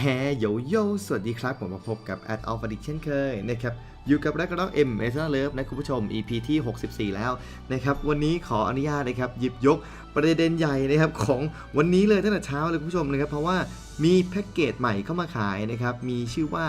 แฮโยโย่สวัสดีครับ ผมมาพบกับ Ad of Addict เช่นเคยนะครับ อยู่กับรักร้องเอ็มเอสเลิฟนะคุณผู้ชม EP ที่ 64 แล้วนะครับ วันนี้ขออนุญาตนะครับ หยิบยกประเด็นใหญ่นะครับของวันนี้เลยตั้งแต่เช้าเลยคุณผู้ชมนะครับ เพราะว่ามีแพ็กเกจใหม่เข้ามาขายนะครับ มีชื่อว่า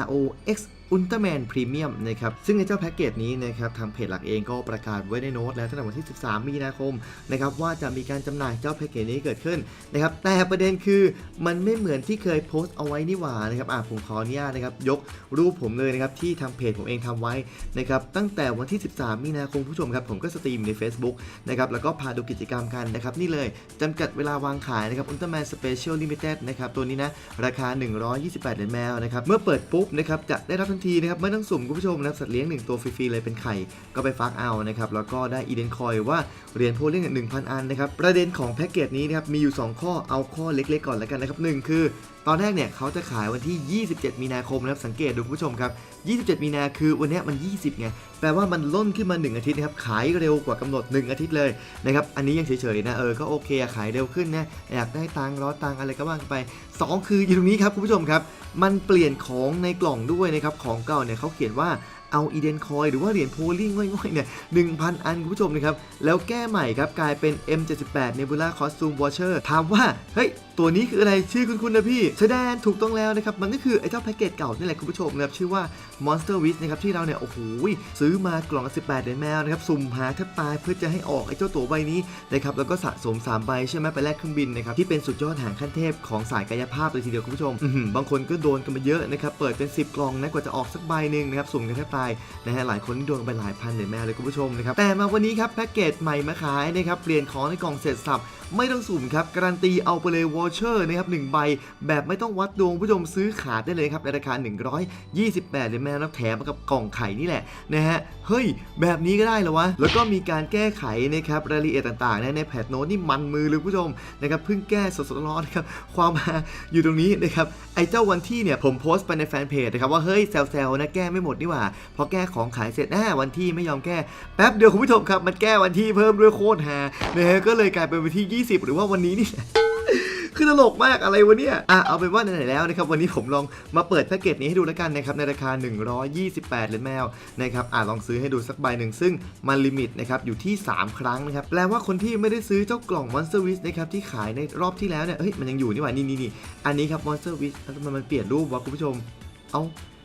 ROX Ultraman Premium นะครับซึ่งในเจ้าแพ็กเกจนี้นะครับทางเพจหลักเองก็ประกาศไว้ในโน้ตแล้วตั้งแต่วันที่ 13 มีนาคมนะครับว่าจะมีการจำหน่ายเจ้าแพ็กเกจนี้เกิดขึ้นนะครับแต่ประเด็นคือมันไม่เหมือนที่เคยโพสต์เอาไว้นี่หว่านะครับอะผมขออนุญาตนะครับยกรูปผมเลยนะครับที่ทางเพจผมเองทำไว้นะครับตั้งแต่วันที่ 13 มีนาคมผู้ชมครับผมก็สตรีมใน Facebook นะครับแล้วก็พาดูกิจกรรมกันนะครับนี่เลยจำกัดเวลาวางขายนะครับ Ultraman Special Limited นะครับตัวนี้นะราคา 128เหรียญแมวนะครับเมื่อเปิดปุ๊บนะครับจะได้รับทันทีนะครับไม่ต้องสุ่มคุณผู้ชมนะครับสัตว์เลี้ยงหนึ่งตัวฟรีๆเลยเป็นไข่ก็ไปฟักเอานะครับแล้วก็ได้อีเดนคอยว่าเหรียญโพลิงหนึ่งพันอันนะครับประเด็นของแพ็กเกจนี้นะครับมีอยู่ 2 ข้อเอาข้อเล็กๆก่อนแล้วกันนะครับหนึ่งคือ ตอนแรกเนี่ยเขาจะขายวันที่ 27 มีนาคมนะครับสังเกตดูคุณผู้ชมครับ 27 มีนาคือวันเนี้ยมัน 20ไงแปลว่ามันล่นขึ้นมา 1 อาทิตย์นะครับขายเร็วกว่ากำหนด 1 อาทิตย์เลยนะครับอันนี้ยังเฉยๆนะเออก็โอเคขายเร็วขึ้นนะอยากได้ตังค์ร้อตังค์อะไรก็ว่างไป 2 คืออยู่ตรงนี้ครับคุณผู้ชมครับมันเปลี่ยนของในกล่องด้วยนะครับของเก่าเนี่ยเขาเขียนว่า เอาอีเดนคอยหรือว่าเหรียญโพลิงง่อยๆเนี่ย1,000 อันคุณผู้ชมนะครับ แล้วแก้ใหม่ครับ กลายเป็น M78 Nebula Costume Watcher ถามว่า เฮ้ย ตัวนี้คืออะไรชื่อคุณคุณนะพี่แสดงถูกต้องแล้วนะครับ มันก็คือไอ้เจ้าแพ็กเกจเก่านี่แหละคุณผู้ชมนะครับ ชื่อว่า Monster Wish นะครับ ที่เราเนี่ย โอ้โห ซื้อมากล่อง 18 เหรียญแมวนะครับ สุ่มหาแทบตายเพื่อจะให้ออกไอ้เจ้าตัวใบนี้นะครับแล้วก็สะสม3ใบใช่ไหมไปแลกเครื่องบินนะครับที่เป็นสุดยอดหางขั้นเทพของสายกายภาพเลยทีเดียวคุณผู้ชมบางคนก็โดนกันมาเยอะนะครับเปิดเป็น 10 กล่องนะกว่าจะออกสักใบหนึ่งนะครับสุ่มกันแทบตนะฮะหลายคนโดนกันไปหลายพันเหรียแม่เลยคุณผู้ชมนะครับแต่มาวันนี้ครับแพ็กเกจใหม่มาขายนะครับเปลี่ยนของในกล่องเสร็จสับ ไม่ต้องสุ่มครับ การันตีเอาไปเลยวอเชอร์นะครับหนึ่งใบ แบบไม่ต้องวัดดวงผู้ชมซื้อขาดได้เลยครับในราคา 128เหรียญแม่นับแถมกับกล่องไข่นี่แหละนะฮะเฮ้ย แบบนี้ก็ได้เหรอวะ แล้วก็มีการแก้ไขนะครับรายละเอียดต่างๆ ในแพทโน้ตนี่มันมือเลยผู้ชมนะครับเพิ่งแก้สดๆร้อนๆครับความมาอยู่ตรงนี้นะครับไอ้เจ้าวันที่เนี่ยผมโพสต์ไปในแฟนเพจนะครับว่าเฮ้ยแซวๆนะแก้ไม่หมดนี่หว่าพอแก้ของขายเสร็จนะวันที่ไม่ยอมแก้แป๊บเดียวคุณผู้ชมครับมันแก้วันที่เพิ่มด้วยโคตรฮานะฮะก็เลยกลายเป็นวันที่20 หรือว่าวันนี้นี่คือตลกมากอะไรวะเนี่ย อะเอาเป็นว่าไหนๆแล้วนะครับวันนี้ผมลองมาเปิดแพ็กเกจนี้ให้ดูแล้วกันนะครับในราคา 128เหรียญแมวนะครับอะลองซื้อให้ดูสักใบหนึ่งซึ่งมันลิมิตนะครับอยู่ที่ 3 ครั้งนะครับแปลว่าคนที่ไม่ได้ซื้อเจ้ากล่อง Monster Wish นะครับที่ขายในรอบที่แล้วเนี่ยเฮ้ยมันยังอยู่นี่หว่านี่นี่นี่อันนี้ครับ Monster Wish แล้วทำไมมันเปลี่ยนรูปวะคุณผู้ชม เอ้า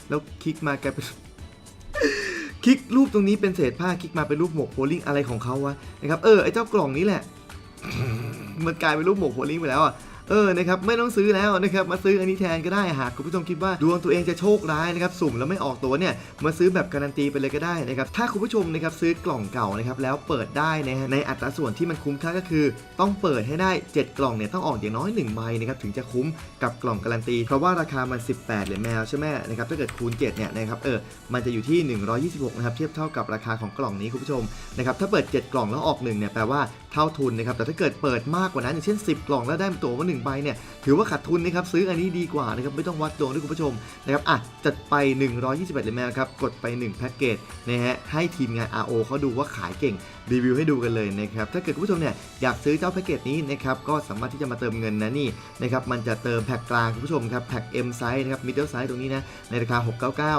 แล้วคลิกมากลายเป็นคลิกรูปตรงนี้เป็นเศษผ้าคลิกมาเป็นรูปหมวกโพลิงอะไรของเขาวะนะครับเออไอ้เจ้ากล่องนี้แหละ มันกลายเป็นรูปหมวกหัวลิงไปแล้วอะ เออนะครับไม่ต้องซื้อแล้วนะครับมาซื้ออันนี้แทนก็ได้หากคุณผู้ชมคิดว่าดวงตัวเองจะโชคร้ายนะครับสุ่มแล้วไม่ออกตัวเนี่ยมาซื้อแบบการันตีไปเลยก็ได้นะครับถ้าคุณผู้ชมนะครับซื้อกล่องเก่านะครับแล้วเปิดได้นะฮะในอัตราส่วนที่มันคุ้มค่าก็คือ ต้องเปิดให้ได้ 7 กล่องเนี่ยต้องออกอย่างน้อย1ใบนะครับถึงจะคุ้มกับกล่องการันตี เพราะว่าราคามัน 18เหรียญแมวใช่ไหมนะครับถ้าเกิดคูณ7เนี่ยนะครับเออมันจะอยู่ที่ 126นะครับเทียบเท่ากับราคาของกล่องนี้คุณผู้ชมนะครับถ้าเปิด 7 กล่องแล้วออก1เนี่ยแปลว่าเท่าทุนนะครับแต่ถ้าเกิดเปิดมากกว่านั้นอย่างเช่น 10 กล่องแล้วได้ตัวมา1ใบเนี่ยถือว่าขาดทุนนะครับซื้ออันนี้ดีกว่านะครับไม่ต้องวัดดวงด้วยคุณผู้ชมนะครับอะจัดไป 121เหรียแมวครับกดไป 1 แพ็กเกจนะฮะให้ทีมงาน RO เขาดูว่าขายเก่งรีวิวให้ดูกันเลยนะครับถ้าเกิดคุณผู้ชมเนี่ยอยากซื้อเจ้าแพ็กเกจนี้นะครับก็สามารถที่จะมาเติมเงินนะนี่นะครับมันจะเติมแพ็กกลางคุณผู้ชมครับแพ็ก M size นะครับ middle size ตรงนี้นะในราคา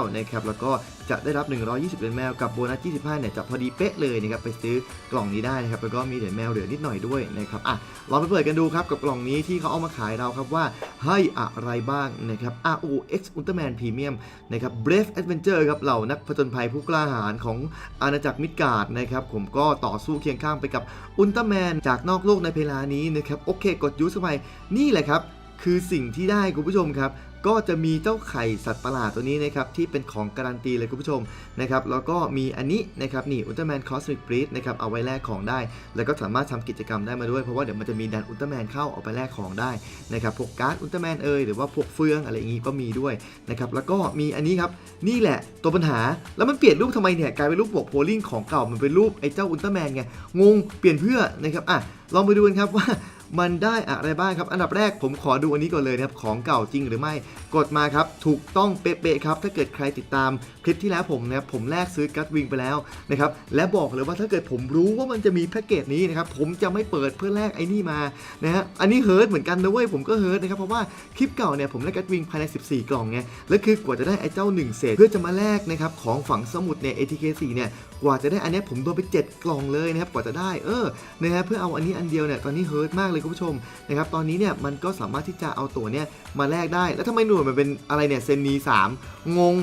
699นะครับแล้วก็จะได้รับ 120เหรียญแมวกับโบนัส 25เนี่ยจะพอดีเป๊ะเลยนะครับไปซื้อกล่องนี้ได้นะครับแล้วก็มีเหรียญแมวเหลือนิดหน่อยด้วยนะครับอะลองไปเปิดกันดูครับกับกล่องนี้ที่เขาเอามาขายเราครับว่าให้อะไรบ้างนะครับ ROX Ultraman Premium นะครับ Brave Adventure ครับเหล่านักผจญภัยผู้กล้าหาญของอาณาจักรมิดการ์ดนะครับผมก็ต่อสู้เคียงข้างไปกับอุลตร้าแมนจากนอกโลกในเวลานี้นะครับโอเคกดยูสมัยนี่แหละครับคือสิ่งที่ได้คุณผู้ชมครับ ก็จะมีเจ้าไข่สัตว์ประหลาดตัวนี้นะครับที่เป็นของการันตีเลยคุณผู้ชมนะครับแล้วก็มีอันนี้นะครับนี่อุลตร้าแมนคอสมิกบรีดนะครับเอาไว้แลกของได้ แล้วก็สามารถทำกิจกรรมได้มาด้วยเพราะว่าเดี๋ยวมันจะมีดันอุลตร้าแมนเข้าเอาไปแลกของได้นะครับพวกการ์ดอุลตร้าแมนเอยหรือว่าพวกเฟืองอะไรอย่างงี้ก็มีด้วยนะครับแล้วก็มีอันนี้ครับนี่แหละตัวปัญหาแล้วมันเปลี่ยนรูปทำไมเนี่ยกลายเป็นรูปบวกโพลิงของเก่ามันเป็นรูปไอ้เจ้าอุลตร้าแมนไงงงเปลี่ยนเพื่อนะครับอะลองไปดูกันครับว่า มันได้อะไรบ้างครับ อันดับแรกผมขอดูอันนี้ก่อนเลยนะครับของเก่าจริงหรือไม่กดมาครับถูกต้องเป๊ะๆครับถ้าเกิดใครติดตามคลิปที่แล้วผมนะครับผมแลกซื้อกัตวิงไปแล้วนะครับและบอกเลยว่าถ้าเกิดผมรู้ว่ามันจะมีแพ็กเกจนี้นะครับผมจะไม่เปิดเพื่อแลกไอ้นี่มานะฮะอันนี้เฮิร์ตเหมือนกันนะเว้ยผมก็เฮิร์ตนะครับเพราะว่าคลิปเก่าเนี่ยผมแลกกัตวิงภายใน 14 กล่องไงแล้วคือกว่าจะได้ไอ้เจ้า 1 เศษเพื่อจะมาแลกนะครับของฝังสมุดเนี่ย ATK4 เนี่ยกว่าจะได้อันนี้ผมโดนไป 7 กล่องเลยนะครับกว่าจะได้เออนะฮะเพื่อเอาอันนี้อันเดียวเนี่ยตอนนี้เฮิร์ตมากเลยคุณผู้ชมนะครับตอนนี้เนี่ยมันก็สามารถที่จะเอาตัวเนี่ยมาแลกได้ แล้วทำไมหน่วยมันเป็นอะไรเนี่ยเซนนี3งง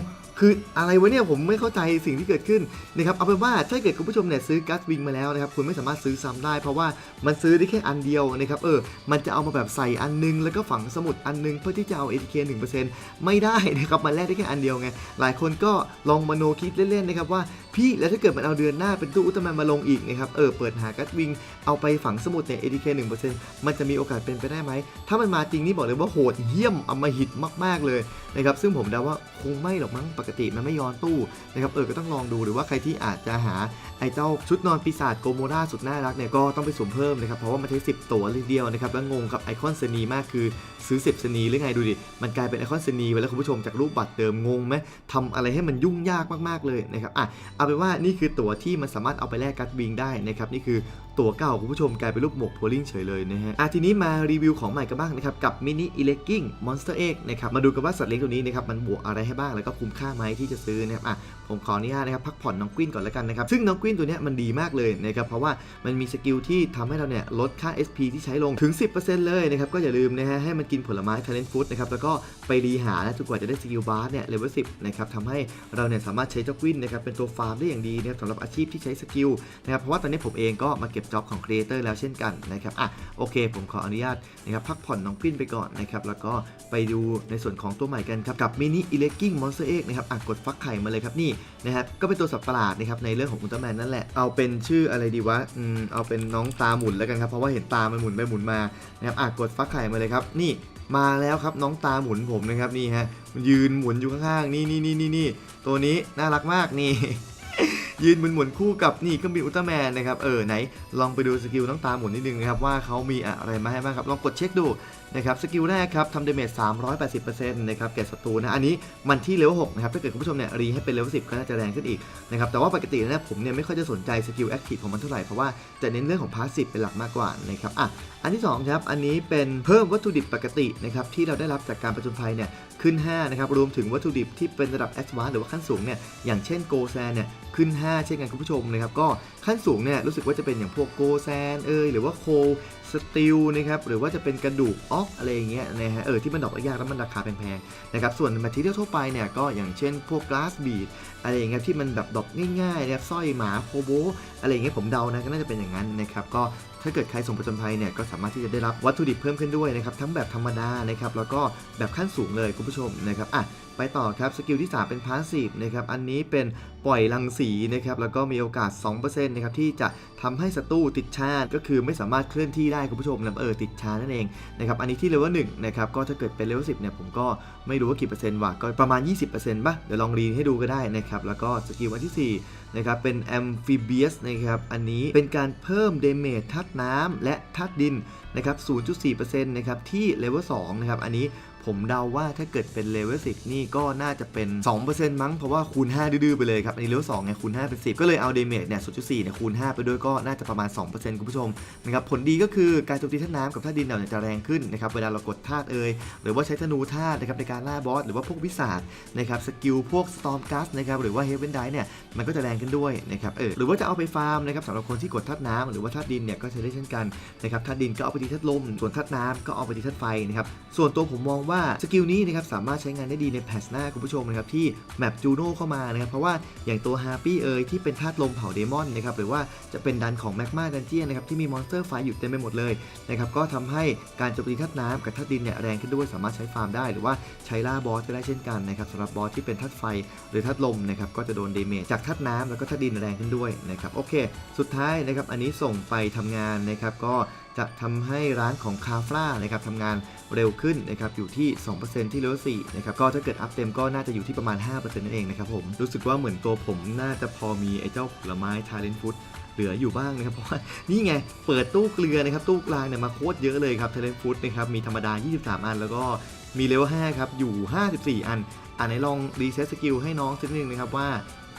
คืออะไรวะเนี่ยผมไม่เข้าใจสิ่งที่เกิดขึ้นนะครับเอาเป็นว่าถ้าเกิดคุณผู้ชมเนี่ยซื้อกัสวิงมาแล้วนะครับคุณไม่สามารถซื้อซ้ำได้ เพราะว่ามันซื้อได้แค่อันเดียวนะครับเออมันจะเอามาแบบใส่อันนึง แล้วก็ฝังสมุดอันนึงเพื่อที่จะเอา ATK 1%ไม่ได้นะครับมันแลกได้แค่อันเดียวไงหลายคนก็ลองมโนคิดเล่นๆนะครับว่าพี่แล้วถ้าเกิดมันเอาเดือนหน้าเป็นตู้อุลตร้าแมนมาลงอีกนะครับเออเปิดหากัสวิงเอาไปฝังสมุดเนี่ย ATK 1%มันจะมีโอกาสเป็นไปได้ไหมถ้ามันมาจริงนี่บอกเลยว่าโหดเยี่ยมอมหิตมาก ๆเลย นะครับซึ่งผมเดาว่าคงไม่หรอกมั้งปกติมันไม่ย้อนตู้นะครับเออก็ต้องลองดูหรือว่าใครที่อาจจะหาไอ้เจ้าชุดนอนปีศาจโกโมราสุดน่ารักเนี่ยก็ต้องไปสุ่มเพิ่มนะครับเพราะว่ามันใช้10 ตัวเลยเดียวนะครับแล้วงงกับไอคอนเซนีมากคือซื้อ 10สนีหรือไงดูดิมันกลายเป็นไอคอนเซนีไปแล้วคุณผู้ชมจากรูปบัตรเดิมงงไหมทำอะไรให้มันยุ่งยากมากๆเลยนะครับอะเอาเป็นว่านี่คือตั๋วที่มันสามารถเอาไปแลกกัดวิงได้นะครับนี่คือ ตัวเก่าคุณผู้ชมกลายเป็นรูปหมวกโพลิงเฉยเลยนะฮะอะทีนี้มารีวิวของใหม่กันบ้างนะครับกับมินิอิเล็กกิ้งมอนสเตอร์เอ็กนะครับมาดูกันว่าสัตว์เลี้ยงตัวนี้นะครับมันบวกอะไรให้บ้างแล้วก็คุ้มค่าไหมที่จะซื้อนะครับอะผมขออนุญาตนะครับพักผ่อนน้องกวินก่อนแล้วกันนะครับซึ่งน้องกวินตัวนี้มันดีมากเลยนะครับเพราะว่ามันมีสกิลที่ทำให้เราเนี่ยลดค่า SP ที่ใช้ลงถึง 10%เลยนะครับก็อย่าลืมนะฮะให้มันกินผลไม้ทาเลนฟู้ดนะครับแล้วก็ไปรีหานะจนกว่าจะได้สกิลบาร์เนี่ยเลเวล10นะครับทำให้เราเนี่ยสามารถใช้เจ้ากวินนะครับเป็นตัวฟาร์มได้อย่างดีนะครับสำหรับอาชีพที่ใช้สกิลนะครับเพราะว่าตอนนี้ผมเองก็มาเก็บก็บจ็อบของครีเอเตอร์แล้วเช่นกันนะครับอะโอเค ผมขออนุญาตนะครับพักผ่อนน้องกวินไปก่อนนะครับแล้วก็ไปดูในส่วนของตัวใหม่กันครับกับมินิอิเล็กกิ้งมอนสเตอร์เอ็กนะครับอะกดฟักไข่มาเลยครับนี่นะครับก็เป็นตัวสัตว์ประหลาดนะครับในเรื่องของอุลตร้าแมนนั่นแหละเอาเป็นชื่ออะไรดีวะอืมเอาเป็นน้องตาหมุนแล้วกันครับเพราะว่าเห็นตามันหมุนไปหมุนมานะครับอะกดฟักไข่มาเลยครับนี่มาแล้วครับน้องตาหมุนผมนะครับนี่ฮะมันยืนหมุนอยู่ข้างๆนี่นี่นี่นี่นี่ตัวนี้น่ารักมากนี่ ยืนหมุนหมุนคู่กับนี่เครื่องบินอุลตร้าแมนนะครับเออไหนลองไปดูสกิลน้องตาหมุนนิดนึงนะครับว่าเขามีอะไรมาให้บ้างครับลองกดเช็คดูนะครับสกิลแรกครับทำเดเมจ 380%นะครับแก่ศัตรูนะอันนี้มันที่เลเวล6นะครับถ้าเกิดคุณผู้ชมเนี่ยรีให้เป็นเลเวล10 ก็น่าจะแรงขึ้นอีกนะครับแต่ว่าปกตินะผมเนี่ยไม่ค่อยจะสนใจสกิลแอคทีฟของมันเท่าไหร่ เพราะว่าจะเน้นเรื่องของพาสซีฟเป็นหลักมากกว่านะครับอะอันที่สองครับอันนี้เป็นเพิ่มวัตถุดิบปกตินะครับที่เราได้รับจากการประจนภัยเนี่ยขึ้น5นะครับรวมถึงวัตถุดิบที่เป็นระดับแอดวานซ์หรือว่าขั้นสูงเนี่ยอย่างเช่นโกแซนเนี่ย ขึ้น 5 เช่นกันคุณผู้ชมนะครับก็ขั้นสูงเนี่ยรู้สึกว่าจะเป็นอย่างพวกโกแซนเอยหรือว่าโคสติลนะครับหรือว่าจะเป็นกระดูกออกอะไรอย่างเงี้ยนะฮะเออที่มันดอกยากแล้วมันราคาแพงๆนะครับส่วนมาทีเรียลทั่วไปเนี่ยก็อย่างเช่น พวกกลาสบีดอะไรอย่างเงี้ยที่มันแบบดอกง่ายๆนะครับสร้อยหมาโคโบอะไรอย่างเงี้ยผมเดานะก็น่าจะเป็นอย่างนั้นนะครับก็ถ้าเกิดใครส่งประจนภัยเนี่ยก็สามารถที่จะได้รับวัตถุดิบเพิ่มขึ้นด้วยนะครับทั้งแบบธรรมดานะครับแล้วก็แบบขั้นสูงเลยคุณผู้ชมนะครับอะ ไปต่อครับสกิลที่ 3 เป็นพาสซีฟนะครับอันนี้เป็นปล่อยรังสีนะครับแล้วก็มีโอกาส 2%นะครับที่จะทำให้ศัตรูติดชาก็คือไม่สามารถเคลื่อนที่ได้คุณผู้ชมนะเออติดชานั่นเองนะครับอันนี้ที่เลเวล1นะครับก็ถ้าเกิดเป็นเลเวล10เนี่ยผมก็ไม่รู้ว่ากี่เปอร์เซ็นต์ว่ะก็ประมาณ 20%ป่ะเดี๋ยวลองรีนให้ดูก็ได้นะครับแล้วก็สกิลอันที่4นะครับเป็น Amphibious นะครับอันนี้เป็นการเพิ่มเดเมจธาตุน้ำและธาตุดินนะครับ0.4%นะครับที่เลเวล2นะครับอันนี้ ผมเดาว่าถ้าเกิดเป็นเลเวล10นี่ก็น่าจะเป็น 2%มั้งเพราะว่าคูณ 5 ดื้อไปเลยครับอันนี้เลเวล2ไงคูณ5เป็น10 ก็เลยเอาเดเมจเนี่ย0.4เนี่ยคูณ 5 ไปด้วยก็น่าจะประมาณ 2%คุณผู้ชมนะครับผลดีก็คือการโจมตีธาน้ำกับธาดินเนี่ยจะแรงขึ้นนะครับเวลาเรากดธาตุเอ่ยหรือว่าใช้ธนูธาตุนะครับในการล่าบอสหรือว่าพวกวิสาดนะครับสกิลพวกสตอมกัสนะครับหรือว่าเฮเวนไดเนี่ยมันก็จะแรงขึ้นด้วยนะครับเออหรือว่าจะเอาไปฟาร์มนะครับสำหรับคนที่กดธาตุน้ำหรือว่าธาตุดินเนี่ยก็ใช้ได้เช่นกันนะครับธาตุดินก็เอาไปตีธาตุลมส่วนธาตุน้ำก็เอาไปตีธาตุไฟนะครับส่วนตัวผมมองว่าสกิลนี้นะครับสามารถใช้งานได้ดีในแพทชหน้าคุณผู้ชมนะครับที่แมปจูโน่เข้ามานะครับเพราะว่าอย่างตัวฮาร์ปี้เอยที่เป็นธาตุลมเผาเดมอนนะครับหรือว่าจะเป็นดันของแมกมาดันเจียนนะครับที่มีมอนสเตอร์ไฟอยู่เต็มไปหมดเลยนะครับก็ทำให้การโจมตีธาตุน้ำกับธาตุดินเนี่ยแรงขึ้นด้วยสามารถใช้ฟาร์มได้ หรือว่าใช้ล่าบอสก็ได้เช่นกันนะครับสำหรับบอสที่เป็นธาตุไฟหรือธาตุลมนะครับก็จะโดนเดเมจจากธาตุน้ำแล้วก็ธาตุดินแรงขึ้นด้วยนะครับโอเค สุดท้ายนะครับอันนี้ส่งไปทำงานนะครับก็จะทำให้ร้านของคาฟล่านะครับทำงานเร็วขึ้นนะครับอยู่ที่ 2%ที่เลเวล4นะครับก็ถ้าเกิดอัพเต็มก็น่าจะอยู่ที่ประมาณ 5%นั่นเองนะครับผมรู้สึกว่าเหมือนตัวผมน่าจะพอมีไอ้เจ้าผลไม้ทาเลนฟุตเหลืออยู่บ้างนะครับเพราะว่านี่ไงเปิดตู้เกลือนะครับตู้กลางเนี่ยมาโคตรเยอะเลยครับเทเลนฟุตนะครับมีธรรมดา 23 อัน แล้วก็มีเลเวล5ครับอยู่ 54 อันอ่านไหนลองรีเซ็ตสกิลให้น้องสักนิดนึงนะครับว่า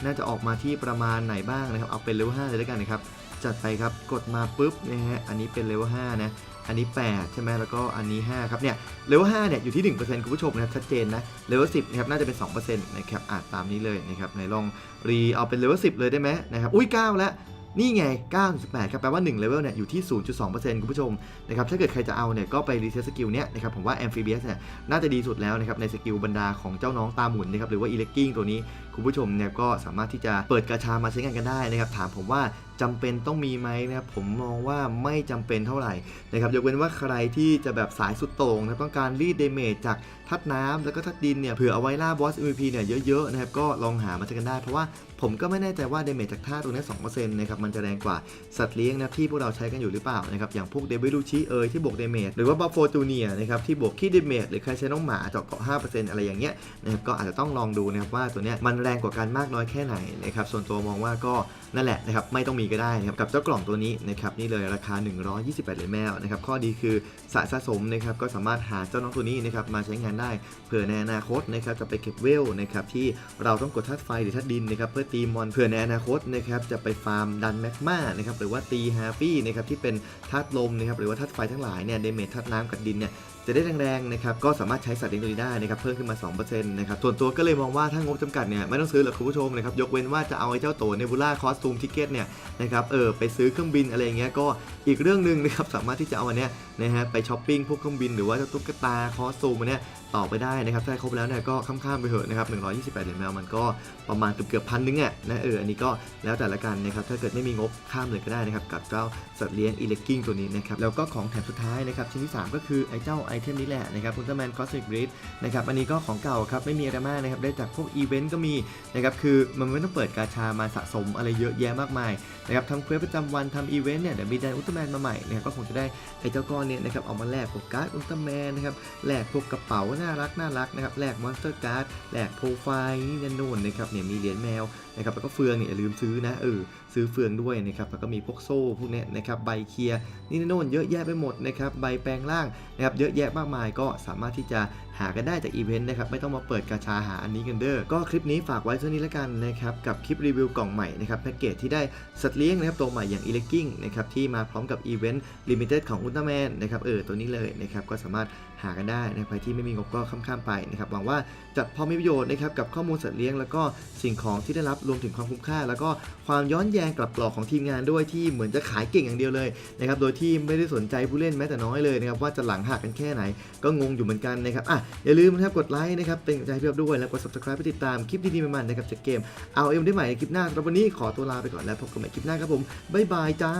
น่าจะออกมาที่ประมาณไหนบ้างนะครับเอาเป็นเลเวล5เลยแล้วกันนะครับ จัดไปครับกดมาปุ๊บนะฮะอันนี้เป็นเลเวล5นะอันนี้ 8 ใช่ไหมแล้วก็อันนี้ 5 ครับเนี่ยเลเวล5เนี่ยอยู่ที่ 1%คุณผู้ชมนะครับชัดเจนนะเลเวล10นะครับน่าจะเป็น 2%นะครับอ่านตามนี้เลยนะครับไหนลองรีเอาเป็นเลเวล10 เลยได้ไหมนะครับอุ้ย 9 แล้วนี่ไง 9.8 ครับ แปลว่า 1 เลเวลเนี่ย อยู่ที่ 0.2%คุณผู้ชม นะครับ ถ้าเกิดใครจะเอาเนี่ย ก็ไปรีเซ็ตสกิลเนี้ยนะครับ ผมว่า Amphibious เนี่ย น่าจะดีสุดแล้วนะครับ ในสกิลบรรดาของเจ้าน้องตาหมุนนะครับ หรือว่า e l e c k i n g ตัวนี้ คุณผู้ชมเนี่ย ก็สามารถที่จะเปิดกระชามาใช้งานกันได้นะครับ ถามผมว่าจำเป็นต้องมีไหมนะครับผมมองว่าไม่จำเป็นเท่าไหร่นะครับยกเว้นว่าใครที่จะแบบสายสุดโต่งนะครับต้องการรีดเดเมจจากทัดน้ำแล้วก็ทัดดินเนี่ยเผื่อเอาไว้ล่าบอส MVP เนี่ยเยอะๆนะครับก็ลองหามาใช้กันได้เพราะว่าผมก็ไม่แน่ใจว่าเดเมจจากท่าตัวนี้2%นะครับมันจะแรงกว่าสัตว์เลี้ยงนะที่พวกเราใช้กันอยู่หรือเปล่านะครับอย่างพวกเดวิลูชิเอยที่บวกเดเมจหรือว่าบัฟโฟตูเนียนะครับที่บวกขี้เดเมจหรือใครใช้น้องหมาเจาะเกาะ5%อะไรอย่างเงี้ยนะครับก็อาจจะต้องลองดูนะครับว่าตัวเนี้ยมันแรงกว่ากันมากน้อยแค่ไหนนะครับส่วนตัวมองว่าก็นั่นแหละนะครับไม่ต้องมีก็ได้นะครับกับเจ้ากล่องตัวนี้นะครับนี่เลยราคา 128เหรียญแมวนะครับข้อดีคือสะสะสมนะครับก็สามารถหาเจ้าน้องตัวนี้นะครับมาใช้งานได้เผื่อในอนาคตนะครับจะไปเก็บเวลนะครับที่เราต้องกดธาตุไฟหรือธาตุดินนะครับเพื่อตีมอนเผื่อในอนาคตนะครับจะไปฟาร์มดันแมกมานะครับหรือว่าตีฮาฟี่นะครับที่เป็นธาตุลมนะครับหรือว่าธาตุไฟทั้งหลายเนี่ยเดเมจธาตุน้ำกับดินเนี่ยจะได้แรงๆนะครับก็สามารถใช้สัตว์เลี้ยงตัวนี้ได้นะครับเพิ่มขึ้นมา2%นะครับส่วนตัวก็เลยมองว่าถ้างบจำกัดเนี่ยไม่ต้องซื้อหรอกคุณผู้ชมนะครับยกเว้นว่าจะเอาไอ้เจ้าตัวเนบูล่าคอสตูมทิเก็ตเนี่ยนะครับเออไปซื้อเครื่องบินอะไรเงี้ยก็อีกเรื่องหนึ่งนะครับสามารถที่จะเอาอันเนี้ยนะฮะไปช้อปปิ้งพวกเครื่องบินหรือว่าเจ้าตุ๊กตาคอสตูมอันเนี้ยต่อไปได้นะครับถ้าครบแล้วเนี่ยก็ข้ามๆไปเถอะนะครับ 128 เหรียญแมวมันก็ประมาณเกือบๆพันนึงอะนะเอออันนี้ก็แล้วแต่ละกันนะครับถ้าเกิดไม่มีงบข้ามเลยก็ได้นะครับกับเจ้าสัตว์เลี้ยงอีเล็กกิ้งตัวนี้นะครับแล้วก็ของแถมสุดท้ายนะครับชิ้นที่สามก็คือไอ้เจ้าไอเทมนี้แหละนะครับอุลตร้าแมนคอสมิกบริดนะครับอันนี้ก็ของเก่าครับไม่มีอะไรมากนะครับได้จากพวกอีเวนต์ก็มีนะครับคือมันไม่ต้องเปิดกาชามาสะสมอะไรเยอะแยะมากมายนะครับทำเควสประจำวันทำอีเวนต์เนี่ยเดี๋ยวมีแดนอุลตร้าแมนมาใหม่นะครับก็คงจะได้ไอ้เจ้าก้อนเนี่ยนะครับเอามาแลกพวกการ์ดอุลตร้าแมนนะครับแลกพวกกระเป๋าน่ารักน่ารักนะครับแลกมอนสเตอร์การ์ดแลกโปรไฟล์นี่นั่นนู่นนะครับเนี่ยมีเหรียญแมว นะครับแล้วก็เฟืองเนี่ยอย่าลืมซื้อนะเออซื้อเฟืองด้วยนะครับแล้วก็มีพวกโซ่พวกเนี้ยนะครับใบเคลียร์นี่โน่นเยอะแยะไปหมดนะครับใบแปลงร่างนะครับเยอะแยะมากมายก็สามารถที่จะหากันได้จากอีเวนต์นะครับไม่ต้องมาเปิดกาชาหาอันนี้กันเด้อก็คลิปนี้ฝากไว้เท่านี้แล้วกันนะครับกับคลิปรีวิวกล่องใหม่นะครับแพ็กเกจที่ได้สัตว์เลี้ยงนะครับตัวใหม่อย่าง e l e c k i n g นะครับที่มาพร้อมกับอีเวนต์ลิมิเต็ดของอุลตร้าแมนนะครับเออตัวนี้เลยนะครับก็สามารถหากันได้นะใครที่ไม่มีงบก็ข้ามๆไปนะครับหวังว่าจะพอมีประโยชน์นะครับกับข้อมูลสัตว์เลี้ยงแล้วก็สิ่งของที่ได้รับรวมถึงความคุ้มค่า แล้วก็ความย้อนแย้งกลับกรอกของทีมงานด้วยที่เหมือนจะขายเก่งอย่างเดียวเลยนะครับโดยที่ไม่ได้สนใจผู้เล่นแม้แต่น้อยเลยนะครับว่าจะหลังหักกันแค่ไหน ก็งงอยู่เหมือนกันนะครับอะอย่าลืมนะครับกดไลค์นะครับเป็นกำลังใจให้พี่อ๊อฟด้วยแล้วกด subscribe ไปติดตามคลิปดีๆมันๆนะครับจากเกมเอาเอ็มได้ใหม่ในคลิปหน้าสำหรับวันนี้ขอตัวลาไปก่อนแล้วพบกันใหม่คลิปหน้าครับผมบ๊ายบายจ้า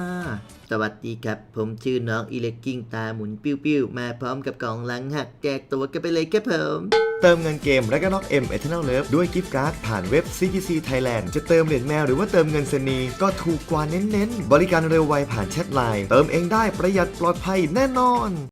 สวัสดีครับ ผมชื่อน้องอีเล็กกิ้งตาหมุนปิ้วๆมาพร้อมกับกล่องหลังหักแจกตัวกันไปเลยครับผมเติมเงินเกม r a g n o k M Eternal Love ด้วยกิฟต์การ์ดผ่านเว็บ CGC Thailand จะเติมเหรียญแมวหรือว่าเติมเงินเซนีก็ถูกกว่าเน้นๆ บริการเร็วไวผ่านแชทไลน์ เติมเองได้ประหยัดปลอดภัยแน่นอน